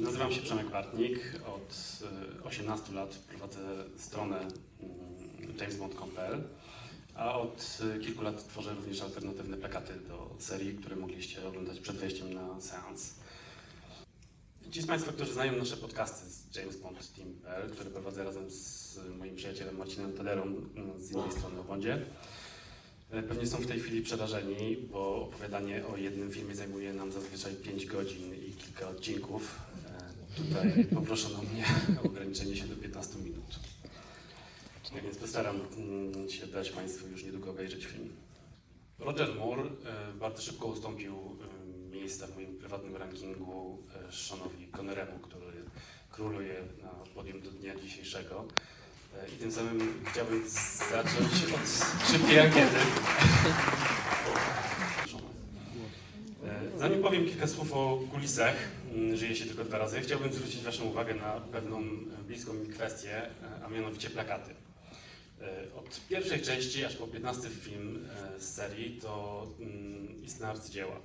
Nazywam się Przemek Bartnik. Od e, 18 lat prowadzę stronę mm, jamesbond.pl, a od e, kilku lat tworzę również alternatywne plakaty do serii, które mogliście oglądać przed wejściem na seans. Ci z Państwa, którzy znają nasze podcasty z jamesbond.team.pl, które prowadzę razem z moim przyjacielem Marcinem Taderą mm, z innej strony o Bondzie, E, Pewnie są w tej chwili przerażeni, bo opowiadanie o jednym filmie zajmuje nam zazwyczaj 5 godzin i kilka odcinków. Tutaj poproszono mnie o ograniczenie się do 15 minut. Tak więc postaram mm, się dać Państwu już niedługo obejrzeć film. Roger Moore e, bardzo szybko ustąpił e, miejsca w moim prywatnym rankingu e, Seanowi Conneremu, który króluje na podium do dnia dzisiejszego. I tym samym chciałbym zacząć od szybkiej ankiety. Zanim powiem kilka słów o kulisach, m, żyje się tylko dwa razy, chciałbym zwrócić Waszą uwagę na pewną e, bliską mi kwestię, e, a mianowicie plakaty. E, Od pierwszej części aż po 15 film z serii to mm, istne arcydzieła.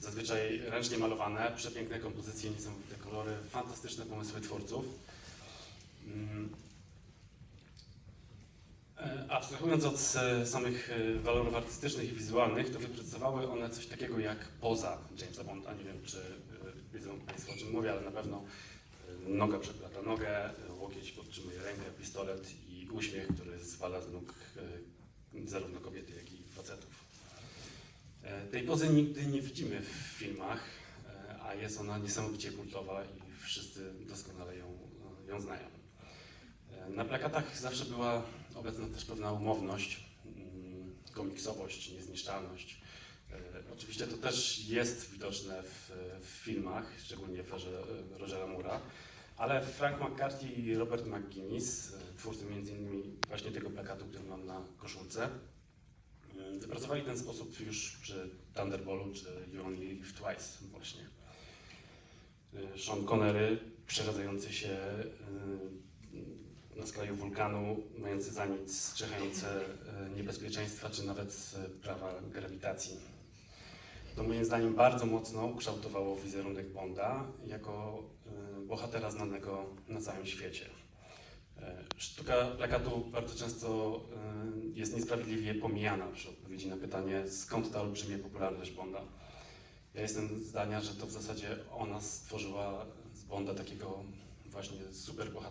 Zazwyczaj ręcznie malowane, przepiękne kompozycje, niesamowite kolory, fantastyczne pomysły twórców. Abstrahując od e, samych e, walorów artystycznych i wizualnych, to wypracowały one coś takiego jak poza Jamesa Bonda. Nie wiem, czy e, wiedzą Państwo o czym mówię, ale na pewno noga przeplata nogę, łokieć podtrzymuje rękę, pistolet i uśmiech, który zwala z nóg zarówno kobiety, jak i facetów. Tej pozy nigdy nie widzimy w filmach, a jest ona niesamowicie kultowa i wszyscy doskonale ją, ją znają. Na plakatach zawsze była obecna też pewna umowność, mm, komiksowość, niezniszczalność. E, Oczywiście to też jest widoczne w, w filmach, szczególnie w e, Rogera Mura, ale Frank McCarthy i Robert McGuinness, e, twórcy m.in. właśnie tego plakatu, który mam na koszulce, wypracowali ten sposób już przy Thunderboltu czy You Only Live Twice właśnie. Sean Connery, przeradzający się na skraju wulkanu, mający za nic czyhające e, niebezpieczeństwa, czy nawet e, prawa grawitacji. To moim zdaniem bardzo mocno ukształtowało wizerunek Bonda jako e, bohatera znanego na całym świecie. Sztuka plakatu bardzo często jest niesprawiedliwie pomijana przy odpowiedzi na pytanie, skąd ta olbrzymia popularność Bonda. Ja jestem zdania, że to w zasadzie ona stworzyła z Bonda takiego właśnie superbohatera.